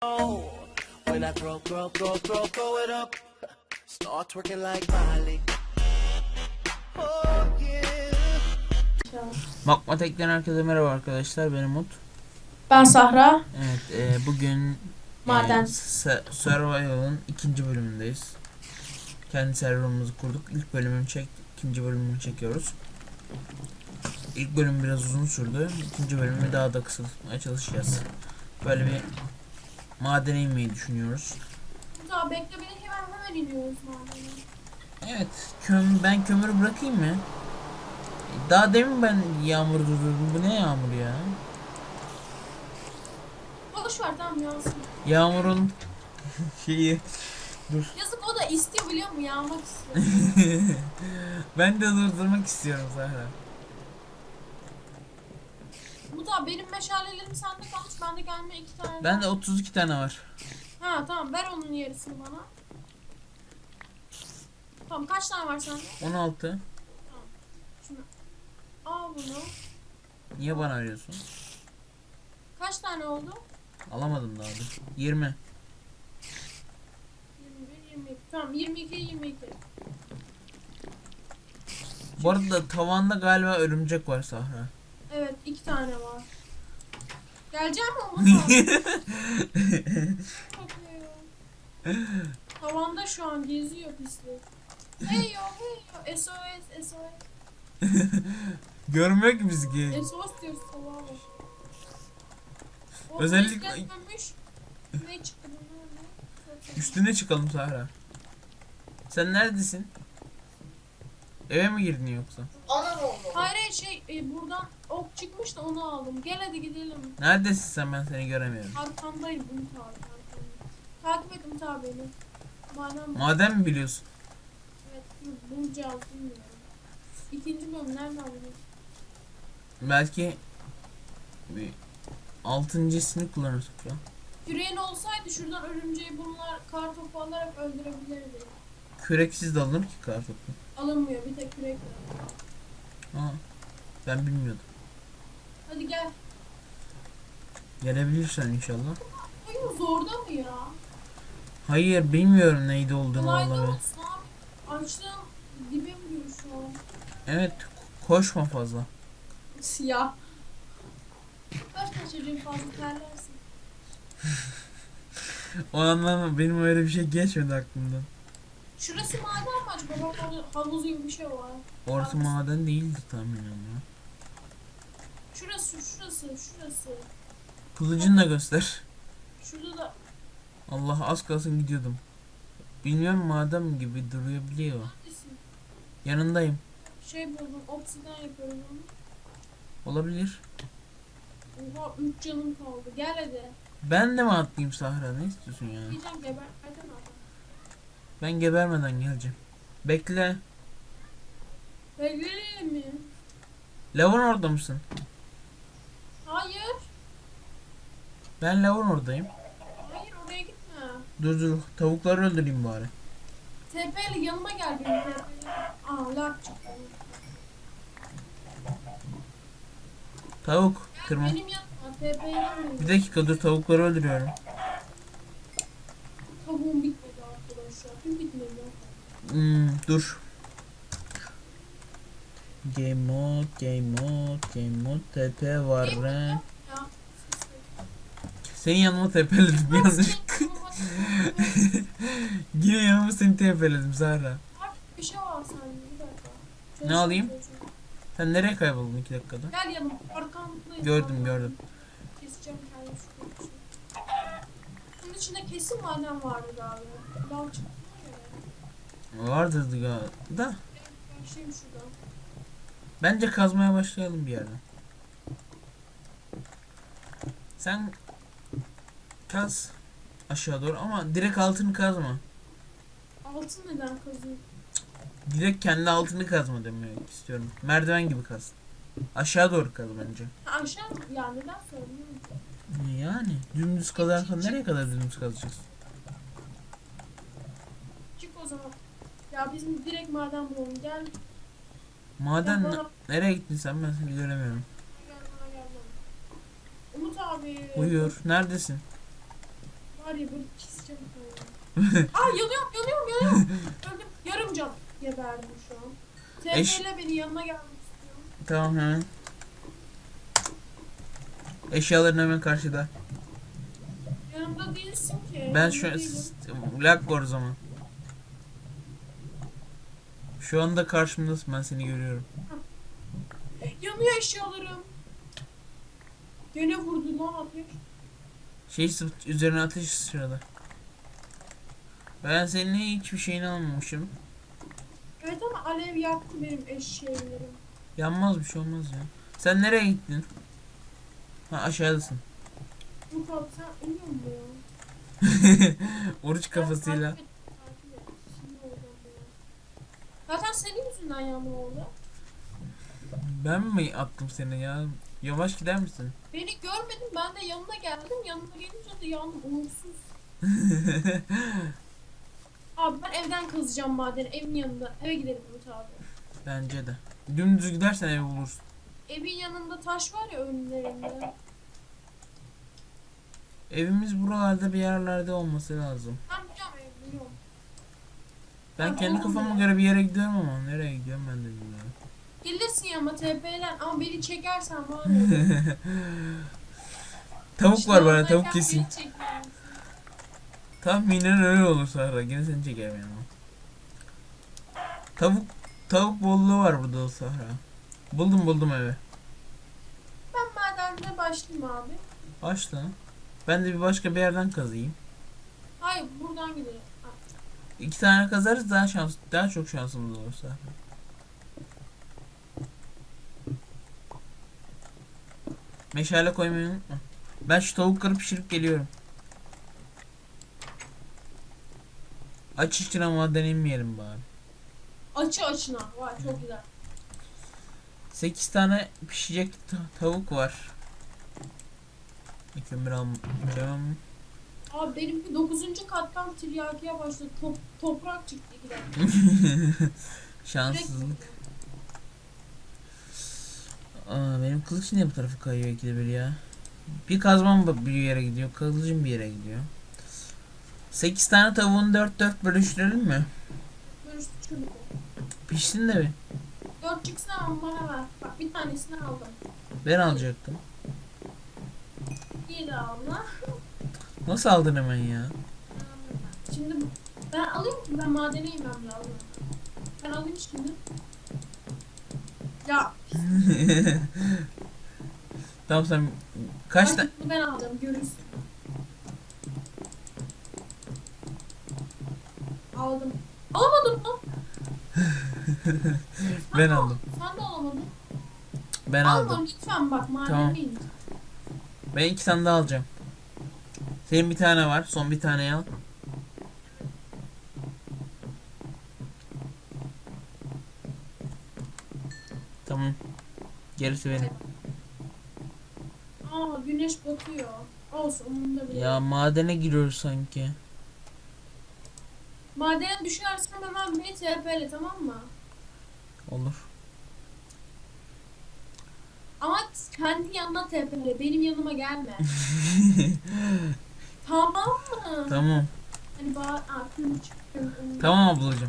When I throw, throw, throw, throw, throw it up, start twerking like Miley. Oh yeah. Makma Tek'ten herkese merhaba arkadaşlar ben Umut. Ben Sahra. Evet e, bugün Maden. e, Su- Survival'ın ikinci bölümündeyiz. Kendi serverımızı kurduk. İlk bölümünü çektik. ikinci bölümünü çekiyoruz. İlk bölüm biraz uzun sürdü. İkinci bölümü daha da kısaltmaya çalışacağız. Böyle bir madene inmeyi düşünüyoruz. Tamam bekle beni hemen hemen iniyoruz madene. Evet. Köm ben kömürü bırakayım mı? Daha demin ben yağmur durdurdum. Bu ne yağmur ya? Boş ver tamam yansın. Yağmurun şeyi Yazık o da istiyor biliyor musun? Yağmak istiyor. ben de durdurmak istiyorum Zahra. Bu da benim meşalelerim sende kalmış. Bende gelme iki tane. Bende 32 tane var. Ha tamam ver onun yarısını bana. Tamam kaç tane var sende? 16. Şimdi al bunu. Niye bana veriyorsun? Kaç tane oldu? Alamadım daha dur. 20. 21, 22. Tamam 22, 22. Bu arada tavanda galiba örümcek var Sahra. Evet iki tane var. Geleceğim mi olmasa? Tavanda şu an geziyor pislik. Hey yo hey yo SOS SOS Görmüyor ki bizi. SOS diyoruz. O Özellikle-. Ne çıktı bunlar ne? Üstüne çıkalım Sahra. Sen neredesin? Eve mi girdin yoksa? Hayır hayır, şey e, buradan ok çıkmış da onu aldım. Gel hadi gidelim. Neredesin sen ben seni göremiyorum. Arkandayım Umut abi. Takip et abi beni. Madem Madem mi biliyorsun? evet bulacağız bilmiyorum. İkinci bölüm nereden buldun? Belki bir altıncısını kullanırsak ya. Küreğin olsaydı şuradan örümceği bunlar kar topu alarak öldürebilirdi. Küreksiz de alınır ki kartopu. Alınmıyor bir tek kürek var. Aa, ben bilmiyordum. Hadi gel. Gelebilirsen inşallah. Oyun zorda mı ya? Hayır bilmiyorum neydi olduğunu Kolayda vallahi. olsun abi. Açlığım dibim diyor şu an. Evet koşma fazla. Siyah. Başka çocuğun fazla terlersin. O anlamda benim öyle bir şey geçmedi aklımdan. Şurası maden mi acaba? Bak orada havuz gibi bir şey var. Orası maden değildi tahminen ya. Şurası, şurası, şurası. Kılıcını da göster. Şurada da Allah az kalsın gidiyordum. Bilmiyorum maden gibi durabiliyor. neredesin? Yanındayım. Şey buldum, obsiden yapıyorum onu. Olabilir. Oha 3 canım kaldı. Gel hadi. Ben de mi atlayayım Sahra ne istiyorsun ya? Diyeceğim geberten adam. Ben gebermeden geleceğim. Bekle. Bekleyelim mi? Lavın orada mısın? Hayır. Ben lavın oradayım. Hayır oraya gitme. Dur dur tavukları öldüreyim bari. TP'li yanıma gel benim TP'li. Aa çıktı. Tavuk Gel kırma. benim yanıma yanıma. Bir dakika dur tavukları öldürüyorum. Tavuğum bitmedi. Hmm, dur. Game mode, game mode, game mode, TP var. Ya. Senin yanıma tepeledim yanlış. Yine yanıma seni tepeledim Zahra. Bir şey var sende bir dakika. Ne alayım? Sen nereye kayboldun iki dakikada? Gel yanıma arkamdayım. Gördüm gördüm. Keseceğim. Bunun içinde kesin maden vardı galiba. Lav çıktı mı ya? Vardır da. Başlayayım şuradan. Bence kazmaya başlayalım bir yerden. Sen kaz aşağı doğru ama direkt altını kazma. Altın neden kazıyor? Direkt kendi altını kazma demek istiyorum. Merdiven gibi kaz. Aşağı doğru kaz bence. Ha, aşağı mı? Ya neden söylüyorum? Yani dümdüz kazarsan nereye kadar dümdüz kazacaksın? Çık o zaman. Ya biz direkt maden bulalım. Gel. Maden Gel bana. nereye gittin sen ben seni göremiyorum. Gel bana gel bana. Umut abi. Uyuyor. Neredesin? Var ya böyle keseceğim falan. Aa yanıyorum yanıyorum yanıyorum. Öldüm. Yarım can geberdim şu an. Eş- TP ile beni yanına gelmek istiyorum. Tamam hemen. Eşyaların hemen karşıda. Yanımda değilsin ki. Ben şu değilim. lag var o zaman. Şu anda karşımdasın ben seni görüyorum. Yanıyor eşyalarım. Gene vurdu lan ateş. Şey sırt- üzerine ateş sırada. Ben senin hiçbir şeyini almamışım. Evet ama alev yaktı benim eşeğlerim. Yanmaz bir şey olmaz ya. Sen nereye gittin? Ha aşağıdasın. Abi sen uyuyor ya? Oruç kafasıyla. Zaten senin yüzünden yanma oldu. Ben mi attım seni ya? Yavaş gider misin? Beni görmedin ben de yanına geldim. Yanına gelince de yandım umutsuz. Abi ben evden kazacağım madeni. Evin yanında. Eve gidelim Umut abi. Bence de. Dümdüz gidersen ev bulursun. Evin yanında taş var ya önlerinde. Evimiz buralarda bir yerlerde olması lazım. Ben biliyorum evi biliyorum. Ben Abi kendi kafama göre bir yere gidiyorum ama nereye gidiyorum ben de bilmiyorum. Gelirsin yanıma TP'len ama beni çekersen var ya. Tavuk var bana tavuk Oradayken keseyim. beni çekmezsin. Tahminen öyle olur Sahra. Gene seni çekerim yani. Tavuk tavuk bolluğu var burada o Sahra. Buldum buldum evi. Ben madende başlayayım abi. Başla. Ben de bir başka bir yerden kazayım. Hayır buradan gidelim. İki tane kazarız daha şans daha çok şansımız olur Sahra. Meşale koymayı unutma. Ben şu tavukları pişirip geliyorum. Aç içine maden inmeyelim bari. Açı açına. Vay çok güzel. 8 tane pişecek ta- tavuk var. Kömür alacağım. Abi benim bir 9. kattan tiryakiye başladı. Top, toprak çıktı Şanssızlık. Aa, benim kılıç niye bu tarafa kayıyor ikide bir ya? Bir kazmam bir yere gidiyor, kılıcım bir yere gidiyor. 8 tane tavuğun 4 4 bölüştürelim mi? Ol. Pişsin de bir. Dört çıksın ama bana ver. Bak bir tanesini aldım. Ben alacaktım. İyi de alma. Nasıl aldın hemen ya? Şimdi ben alayım ki ben madene inmem lazım. Ben alayım şimdi. Ya tamam sen kaç tane ben alacağım görürsün. Aldım. Alamadım lan. Ben Aa, aldım. Sen de alamadın. Ben Alma aldım. lütfen bak madene Tamam. in. Ben iki tane daha alacağım. Senin bir tane var. Son bir tane al. Tamam. Gerisi benim. Aa güneş batıyor. Olsun umurumda bile. Ya madene giriyoruz sanki. Madene düşersen hemen beni TP'le tamam mı? Olur. Ama kendi yanına TP'le. Benim yanıma gelme. tamam mı? Tamam. Hani bağır... Tamam ablacığım.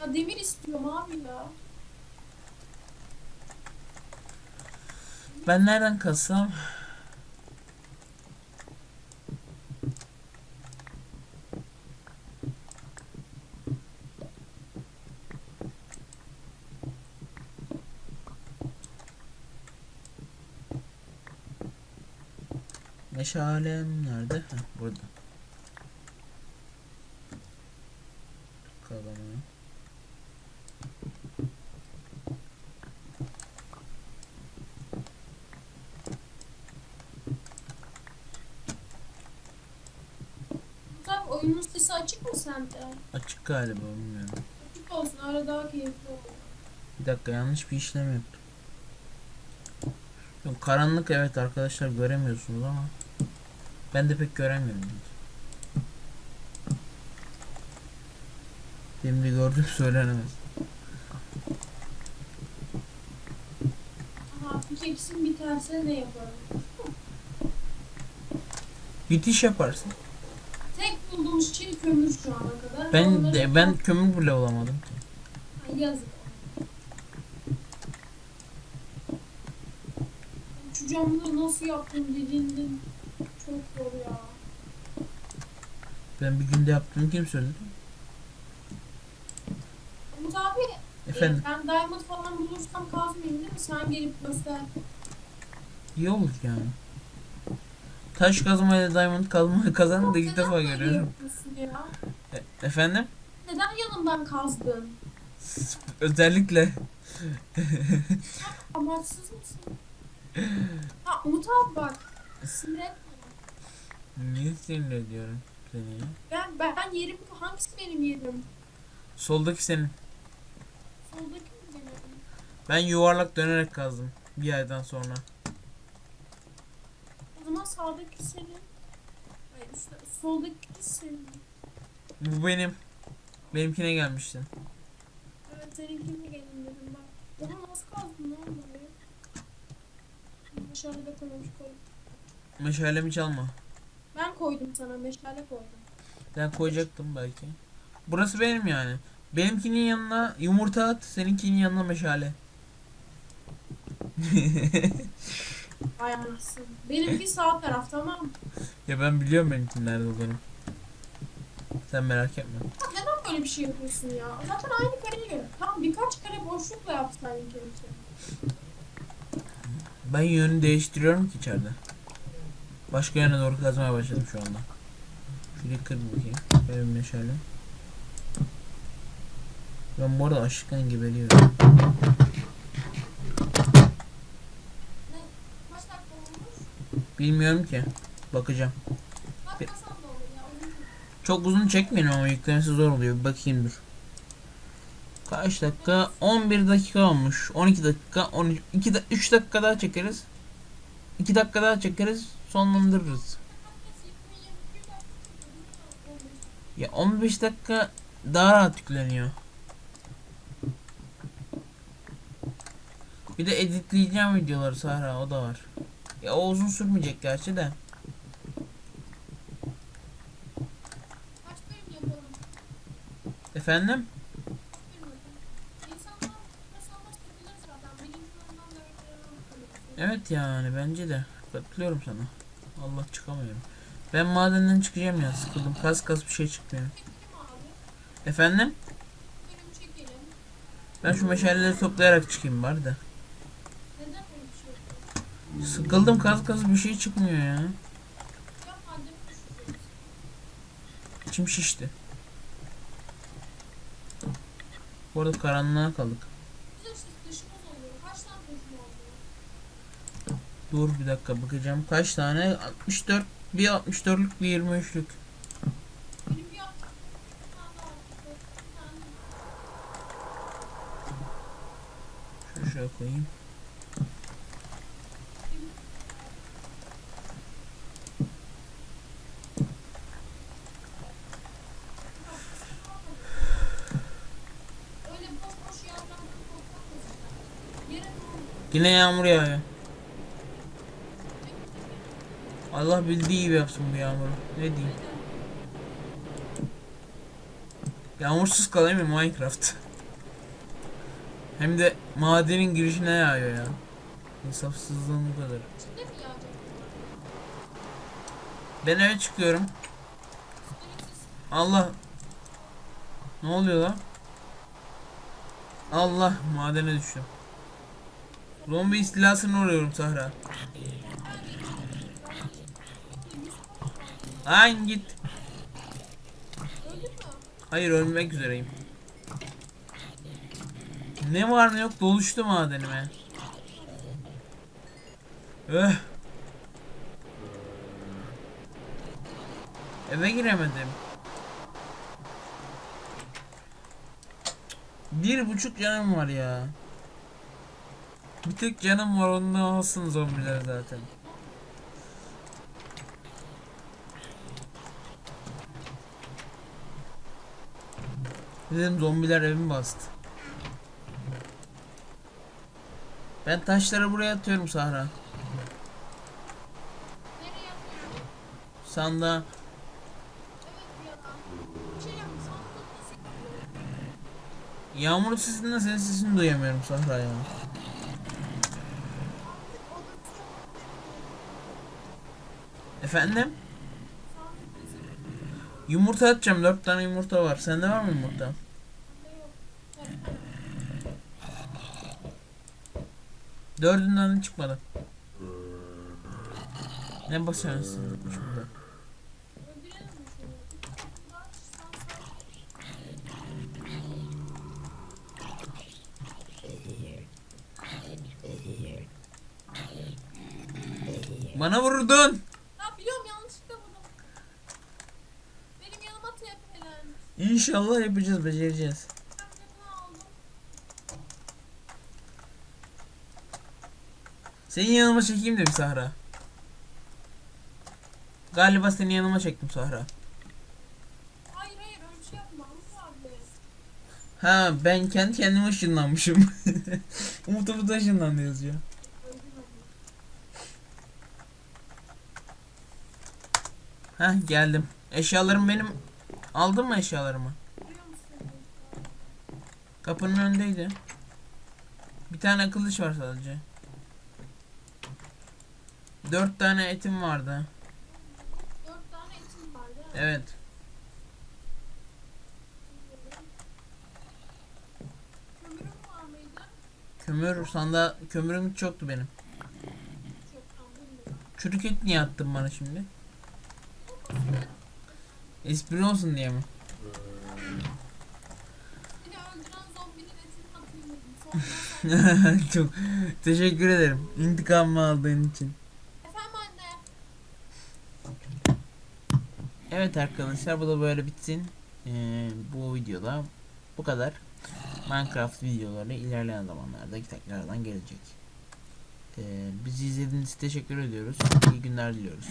Ya demir istiyorum abi ya. Ben nereden kazsam? Meşalem nerede? Heh, burada. Tabi oyunun sesi açık mı sende? Açık galiba bilmiyorum. Açık olsun ara daha keyifli olur. Bir dakika yanlış bir işlem yaptım. Yok, karanlık evet arkadaşlar göremiyorsunuz ama ben de pek göremiyorum. Şimdi gördüm söylenemez. Aha pikeksin biterse ne yaparım? Git iş yaparsın. Tek bulduğumuz şey kömür şu ana kadar. Ben Onları- de, ben kömür bile bulamadım ki. Ay, Yazık. Şu camları nasıl yaptın dediğinde çok zor ya. Ben bir günde yaptığımı kim söyledi? Umut abi Efendim e, ben diamond falan bulursam kazmayayım değil mi? Sen gelip göster. iyi olur yani. Taş kazmayla diamond kazma kazanı da ilk Neden defa böyle görüyorum. yapıyorsun ya? E- efendim? Neden yanımdan kazdın? Özellikle Amaçsız mısın? Ha Umut abi bak. Sinir etme. niye sinir ediyorum seni ya? Ben, ben yerim hangisi benim yerim? Soldaki senin. Soldaki mi benim? Ben yuvarlak dönerek kazdım bir aydan sonra. O zaman sağdaki senin. Hayır, soldaki senin. Bu benim. Benimkine gelmiştin. Evet seninkine gelin dedim bak. Oha nasıl kazdın lan burayı? Meşale de koymuş koy. Meşalemi çalma. Ben koydum sana meşale koydum. Ben koyacaktım belki. Burası benim yani. Benimkinin yanına yumurta at, seninkinin yanına meşale. Vay anasını. Benimki sağ taraf tamam mı? ya ben biliyorum benimkinin nerede olduğunu. Sen merak etme. Ya Neden böyle bir şey yapıyorsun ya? Zaten aynı kareye göre. Tamam birkaç kare boşlukla yapsaydın keşke. Ben yönünü değiştiriyorum ki içeride. Başka yöne doğru kazmaya başladım şu anda. Şurayı kır bakayım. Benim meşale. Ben bu arada açlıktan geberiyorum. Bilmiyorum ki. Bakacağım. Çok uzun çekmeyelim ama yüklemesi zor oluyor. Bir bakayım dur. Kaç dakika? 11 dakika olmuş. 12 dakika, 13 2 da 3 dakika daha çekeriz. 2 dakika daha çekeriz. Sonlandırırız. Ya 15 dakika daha rahat yükleniyor. Bir de editleyeceğim videoları Sahra o da var. Ya o uzun sürmeyecek gerçi de. Efendim? Evet yani bence de. Katılıyorum sana. Allah çıkamıyorum. Ben madenden çıkacağım ya sıkıldım. Kas kas bir şey çıkmıyor. Efendim? Ben şu meşaleleri toplayarak çıkayım bari de. Sıkıldım kas kas bir şey çıkmıyor ya. İçim şişti. Bu arada karanlığa kaldık. Bizim işte dışımız oluyor. Kaç tane dışım oluyor? Dur bir dakika bakacağım. Kaç tane? 64. Bir 64'lük bir 23'lük. Benim bir yaptığım bir tane daha var. Bir tane Şunu şöyle koyayım. Yine yağmur yağıyor. Allah bildiği gibi yapsın bu yağmuru. Ne diyeyim? Yağmursuz kalayım mı Minecraft? Hem de madenin girişine yağıyor ya. İnsafsızlığın bu kadar. Ben eve çıkıyorum. Allah. Ne oluyor lan? Allah madene düştüm. Zombi istilasına uğruyorum Sahra. Lan git. Hayır ölmek üzereyim. Ne var ne yok doluştu madenime. Öh. Eve giremedim. Bir buçuk canım var ya. Bir tek canım var ondan alsın zombiler zaten. Dedim zombiler evimi bastı. Ben taşları buraya atıyorum Sahra. Sanda yağmur sesinden senin sesini duyamıyorum Sahra ya. Efendim? Yumurta atacağım. Dört tane yumurta var. Sende var mı yumurta? Dördünden de çıkmadı. Ne basıyorsun siz Bana vurdun. Ya biliyorum yanlışlıkla vurdum. Benim yanıma tepelen. İnşallah yapacağız, becereceğiz. Ben bunu aldım. Seni yanıma çekeyim de bir Sahra. Galiba seni yanıma çektim Sahra. Hayır hayır öyle şey yapma. Abi. Ha ben kendi kendime ışınlanmışım. Umut Umut ışınlandı yazıyor. Ha geldim. Eşyalarım benim. Aldın mı eşyalarımı? Kapının önündeydi. Bir tane kılıç var sadece. Dört tane etim vardı. Dört tane etim var değil mi? Evet. Kömür sanda kömürüm hiç yoktu benim. Çürük et niye attın bana şimdi? Espri olsun diye mi? Çok teşekkür ederim. İntikamımı aldığın için. Efendim anne. Evet arkadaşlar bu da böyle bitsin. Ee, bu videoda bu kadar. Minecraft videoları ilerleyen zamanlarda tekrardan gelecek. Ee, bizi izlediğiniz için teşekkür ediyoruz. İyi günler diliyoruz.